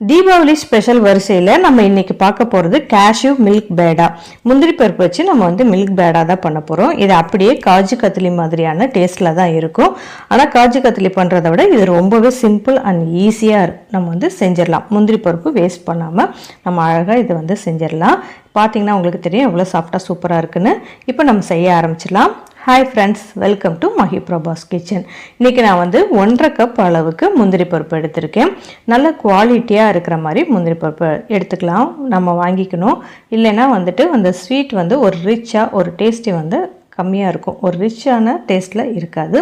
Deepavali special வரிசையில் நம்ம இன்றைக்கி பார்க்க போகிறது கேஷ்யூ மில்க் பேடா. முந்திரி பருப்பு வச்சு நம்ம வந்து மில்க் பேடா தான் பண்ண போகிறோம் இது அப்படியே காஜு கத்திலி மாதிரியான டேஸ்ட்டில் தான் இருக்கும். ஆனால் காஜு கத்திலி பண்ணுறத விட இது ரொம்பவே சிம்பிள் அண்ட் ஈஸியாக நம்ம வந்து செஞ்சிடலாம். முந்திரி பருப்பு வேஸ்ட் பண்ணாமல் நம்ம அழகாக இதை வந்து செஞ்சிடலாம். பார்த்தீங்கன்னா உங்களுக்கு தெரியும் எவ்வளோ சாஃப்டாக சூப்பராக இருக்குன்னு. இப்போ நம்ம செய்ய ஆரம்பிச்சிடலாம். Hi friends welcome to Mahi Prabhas kitchen இன்றைக்கி நான் வந்து ஒன்றரை கப் அளவுக்கு முந்திரி பருப்பு எடுத்திருக்கேன். நல்ல குவாலிட்டியாக இருக்கிற மாதிரி முந்திரி பருப்பு எடுத்துக்கலாம். நம்ம வாங்கிக்கணும். இல்லைன்னா வந்துட்டு அந்த ஸ்வீட் வந்து ஒரு ரிச்சாக ஒரு டேஸ்டி வந்து கம்மியாக இருக்கும். ஒரு ரிச்சான டேஸ்ட்டில் இருக்காது.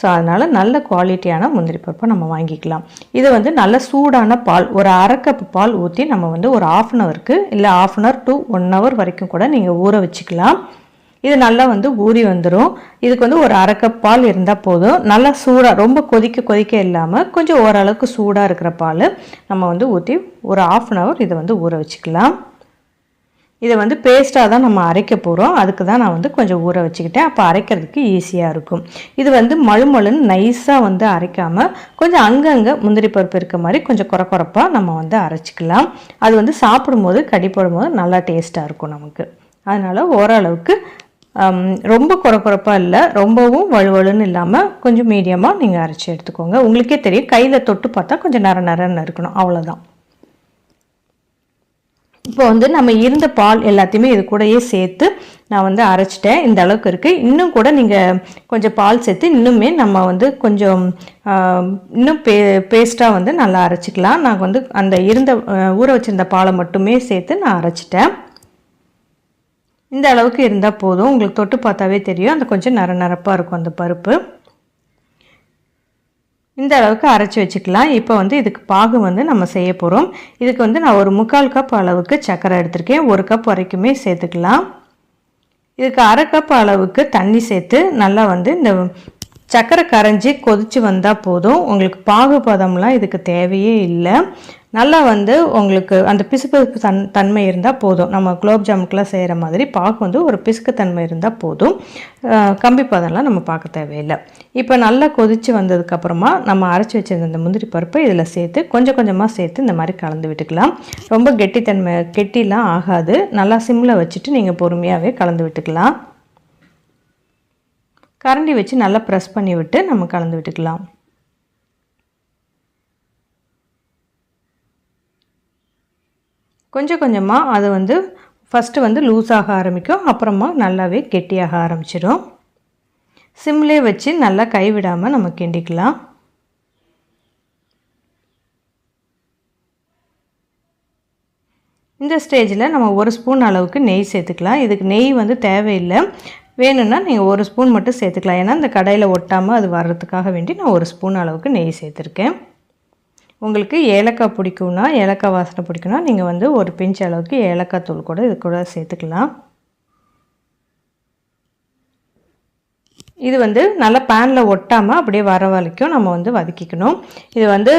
ஸோ அதனால் நல்ல குவாலிட்டியான முந்திரி பருப்பை நம்ம வாங்கிக்கலாம். இது வந்து நல்ல சூடான பால். ஒரு அரை கப் பால் ஊற்றி நம்ம வந்து ஒரு ஆஃப் அன் ஹவருக்கு இல்லை half an hour to one hour வரைக்கும் கூட நீங்கள் ஊற வச்சுக்கலாம். இது நல்லா வந்து ஊறி வந்துடும் இதுக்கு வந்து ஒரு அரை கப் பால் இருந்தால் போதும். நல்லா சூடாக ரொம்ப கொதிக்க கொதிக்க இல்லாமல் கொஞ்சம் ஓரளவுக்கு சூடாக இருக்கிற பால் நம்ம வந்து ஊற்றி ஒரு ஆஃப் அன் ஹவர் இதை வந்து ஊற வச்சுக்கலாம். இதை வந்து பேஸ்ட்டாக தான் நம்ம அரைக்க போகிறோம் அதுக்கு தான் நான் வந்து கொஞ்சம் ஊற வச்சுக்கிட்டேன். அப்போ அரைக்கிறதுக்கு ஈஸியாக இருக்கும். இது வந்து மழுமழுன்னு நைஸாக வந்து அரைக்காமல் கொஞ்சம் அங்கங்கே முந்திரி பருப்பு இருக்க மாதிரி கொஞ்சம் குறை குறைப்பாக நம்ம வந்து அரைச்சிக்கலாம். அது வந்து சாப்பிடும்போது கடிப்படும் போது நல்லா டேஸ்ட்டாக இருக்கும் நமக்கு. அதனால் ஓரளவுக்கு ரொம்ப குறக்குறப்பாக இல்லை ரொம்பவும் வலுவலுன்னு இல்லாமல் கொஞ்சம் மீடியமாக நீங்கள் அரைச்சி எடுத்துக்கோங்க. உங்களுக்கே தெரியும் கையில் தொட்டு பார்த்தா கொஞ்சம் நர நரன்னு இருக்கணும். அவ்வளோதான் இப்போ வந்து நம்ம இருந்த பால் எல்லாத்தையுமே இது கூடயே சேர்த்து நான் வந்து அரைச்சிட்டேன். இந்த அளவுக்கு இருக்குது இன்னும் கூட நீங்கள் கொஞ்சம் பால் சேர்த்து இன்னுமே நம்ம வந்து கொஞ்சம் இன்னும் பே பேஸ்ட்டாக வந்து நல்லா அரைச்சிக்கலாம். நான் வந்து அந்த இருந்த ஊற வச்சுருந்த பாலை மட்டுமே சேர்த்து நான் அரைச்சிட்டேன். இந்த அளவுக்கு இருந்தால் போதும். உங்களுக்கு தொட்டு பார்த்தாவே தெரியும். அந்த கொஞ்சம் நர நரப்பாக இருக்கும் அந்த பருப்பு. இந்த அளவுக்கு அரைச்சி வச்சுக்கலாம். இப்போ வந்து இதுக்கு பாகு வந்து நம்ம செய்ய போகிறோம் இதுக்கு வந்து நான் ஒரு முக்கால் கப் அளவுக்கு சர்க்கரை எடுத்திருக்கேன். ஒரு கப் வரைக்குமே சேர்த்துக்கலாம். இதுக்கு அரை கப் அளவுக்கு தண்ணி சேர்த்து நல்லா வந்து இந்த சர்க்கரை கரைஞ்சி கொதித்து வந்தால் போதும். உங்களுக்கு பாகு பதம்லாம் இதுக்கு தேவையே இல்லை. நல்லா வந்து உங்களுக்கு அந்த பிசுப்பு தன் தன்மை இருந்தால் போதும். நம்ம குலோப் ஜாமுக்கெலாம் செய்கிற மாதிரி பாகு வந்து ஒரு பிசுக்கு தன்மை இருந்தால் போதும். கம்பி பதம்லாம் நம்ம பார்க்க தேவையில்லை. இப்போ நல்லா கொதித்து வந்ததுக்கப்புறமா நம்ம அரைச்சி வச்சிருந்த இந்த முந்திரி பருப்பை இதில் சேர்த்து கொஞ்சம் கொஞ்சமாக சேர்த்து இந்த மாதிரி கலந்து விட்டுக்கலாம். ரொம்ப கெட்டித்தன்மை கெட்டிலாம் ஆகாது. நல்லா சிம்மில் வச்சுட்டு நீங்கள் பொறுமையாகவே கலந்து விட்டுக்கலாம். கரண்டி வச்சு நல்லா ப்ரெஸ் பண்ணி விட்டு நம்ம கலந்து விட்டுக்கலாம். கொஞ்சம் கொஞ்சமாக அது வந்து ஃபஸ்ட்டு வந்து லூஸாக ஆரம்பிக்கும். அப்புறமா நல்லாவே கெட்டியாக ஆரம்பிச்சிடும். சிம்லே வச்சு நல்லா கைவிடாமல் நம்ம கிண்டிக்கலாம். இந்த ஸ்டேஜில் நம்ம ஒரு ஸ்பூன் அளவுக்கு நெய் சேர்த்துக்கலாம். இதுக்கு நெய் வந்து தேவையில்லை. வேணும்னா நீங்கள் ஒரு ஸ்பூன் மட்டும் சேர்த்துக்கலாம். ஏன்னா இந்த கடையில் ஒட்டாமல் அது வர்றதுக்காக வேண்டி நான் ஒரு ஸ்பூன் அளவுக்கு நெய் சேர்த்துருக்கேன். உங்களுக்கு ஏலக்காய் பிடிக்கும்னா ஏலக்காய் வாசனை பிடிக்கும்னா நீங்கள் வந்து ஒரு பிஞ்ச் அளவுக்கு ஏலக்காய் தூள் கூட இது கூட சேர்த்துக்கலாம். இது வந்து நல்லா பேனில் ஒட்டாமல் அப்படியே வர வரைக்கும் நம்ம வந்து வதக்கிக்கணும். இது வந்து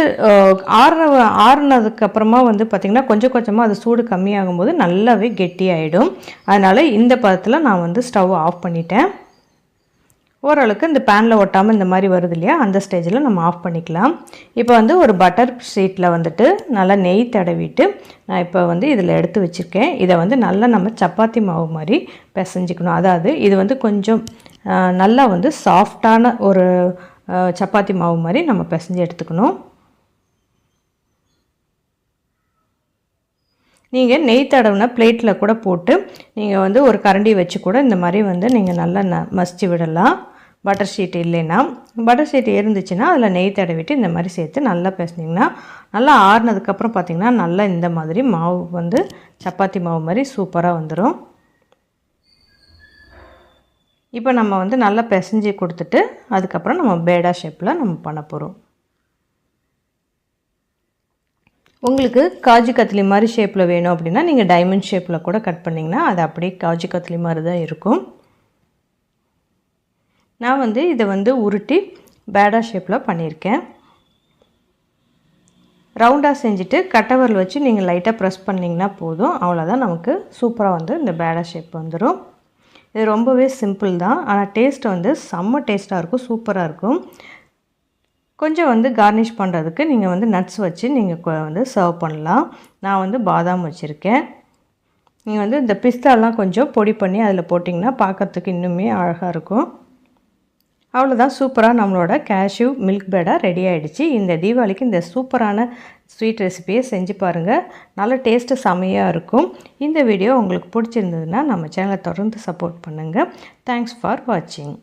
ஆறுன ஆறுனதுக்கப்புறமா வந்து பார்த்திங்கன்னா கொஞ்சம் கொஞ்சமாக அது சூடு கம்மியாகும் போது நல்லாவே கெட்டியாகிடும் அதனால் இந்த பதத்தில் நான் வந்து ஸ்டவ் ஆஃப் பண்ணிட்டேன். ஓரளவுக்கு இந்த பேனில் ஒட்டாமல் இந்த மாதிரி வருது இல்லையா? அந்த ஸ்டேஜில் நம்ம ஆஃப் பண்ணிக்கலாம். இப்போ வந்து ஒரு பட்டர் ஷீட்டில் வந்துட்டு நல்லா நெய் தடவிட்டு நான் இப்போ வந்து இதில் எடுத்து வச்சுருக்கேன். இதை வந்து நல்லா நம்ம சப்பாத்தி மாவு மாதிரி பிசைஞ்சிக்கணும். அதாவது இது வந்து கொஞ்சம் நல்லா வந்து சாஃப்டான ஒரு சப்பாத்தி மாவு மாதிரி நம்ம பிசைஞ்சு எடுத்துக்கணும். நீங்கள் நெய் தடவுனா பிளேட்டில் கூட போட்டு நீங்கள் வந்து ஒரு கரண்டி வச்சு கூட இந்த மாதிரி வந்து நீங்கள் நல்லா ந மசிச்சு விடலாம். பட்டர் ஷீட் இல்லைன்னா பட்டர் ஷீட் இருந்துச்சுன்னா அதில் நெய் தடவிட்டு இந்த மாதிரி சேர்த்து நல்லா பேசுனீங்கன்னா நல்லா ஆறுனதுக்கப்புறம் பார்த்திங்கன்னா நல்லா இந்த மாதிரி மாவு வந்து சப்பாத்தி மாவு மாதிரி சூப்பராக வந்துடும் இப்போ நம்ம வந்து நல்லா பிசைஞ்சு கொடுத்துட்டு அதுக்கப்புறம் நம்ம பேடா ஷேப்பில் நம்ம பண்ண போகிறோம் உங்களுக்கு காஜு கத்திலி மாதிரி ஷேப்பில் வேணும் அப்படின்னா நீங்கள் டைமண்ட் ஷேப்பில் கூட கட் பண்ணிங்கன்னா அது அப்படியே காஜு கத்திலி மாதிரி தான் இருக்கும். நான் வந்து இதை வந்து உருட்டி பேடா ஷேப்பில் பண்ணியிருக்கேன். ரவுண்டாக செஞ்சுட்டு கட்டவரில் வச்சு நீங்கள் லைட்டாக ப்ரெஸ் பண்ணிங்கன்னா போதும். அவ்வளோதான் நமக்கு சூப்பராக வந்து இந்த பேடா ஷேப் வந்துடும் இது ரொம்பவே சிம்பிள் தான். ஆனால் டேஸ்ட் வந்து செம்ம டேஸ்ட்டாக இருக்கும் சூப்பராக இருக்கும். கொஞ்சம் வந்து கார்னிஷ் பண்ணுறதுக்கு நீங்கள் வந்து நட்ஸ் வச்சு நீங்கள் வந்து சர்வ் பண்ணலாம். நான் வந்து பாதாம் வச்சுருக்கேன். நீங்கள் வந்து இந்த பிஸ்தாலாம் கொஞ்சம் பொடி பண்ணி அதில் போட்டிங்கன்னா பார்க்கறதுக்கு இன்னுமே அழகாக இருக்கும். அவ்வளோதான் சூப்பராக நம்மளோட கேஷ்யூ மில்க் பேடாக ரெடி ஆகிடுச்சு இந்த தீபாவளிக்கு இந்த சூப்பரான ஸ்வீட் ரெசிபியை செஞ்சு பாருங்கள் நல்ல டேஸ்ட்டு செமையாக இருக்கும். இந்த வீடியோ உங்களுக்கு பிடிச்சிருந்ததுன்னா நம்ம சேனலை தொடர்ந்து சப்போர்ட் பண்ணுங்கள் தேங்க்ஸ் ஃபார் வாட்சிங்